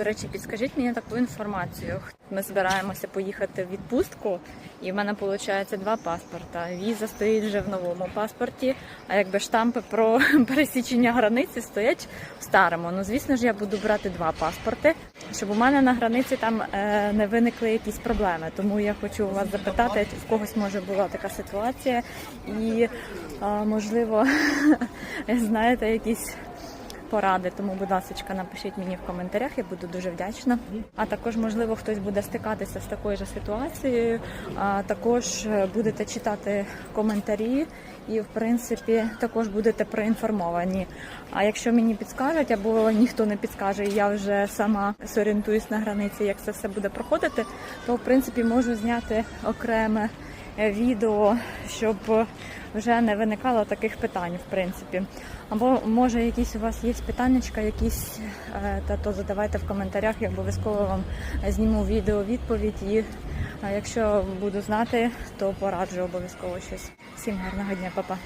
До речі, підскажіть мені таку інформацію. Ми збираємося поїхати в відпустку, і в мене виходить два паспорта. Віза стоїть вже в новому паспорті, а якби штампи про пересічення границі стоять в старому. Ну, звісно ж, я буду брати два паспорти, щоб у мене на границі там е, не виникли якісь проблеми. Тому я хочу у вас запитати, в когось може була така ситуація, і е, можливо, знаєте, якісь поради. Тому, будь ласка, напишіть мені в коментарях, я буду дуже вдячна. А також, можливо, хтось буде стикатися з такою ж ситуацією. А також е, будете читати коментарі і, в принципі, також будете проінформовані. А якщо мені підскажуть або ніхто не підскаже, і я вже сама зорієнтуюсь на границі, як це все буде проходити, то в принципі можу зняти окреме відео, щоб вже не виникало таких питань, в принципі. Або може якісь у вас є питаннячка, якісь, е, та то задавайте в коментарях, я обов'язково вам зніму відео відповідь. І е, якщо буду знати, то пораджу обов'язково щось. Всім гарного дня, па-па.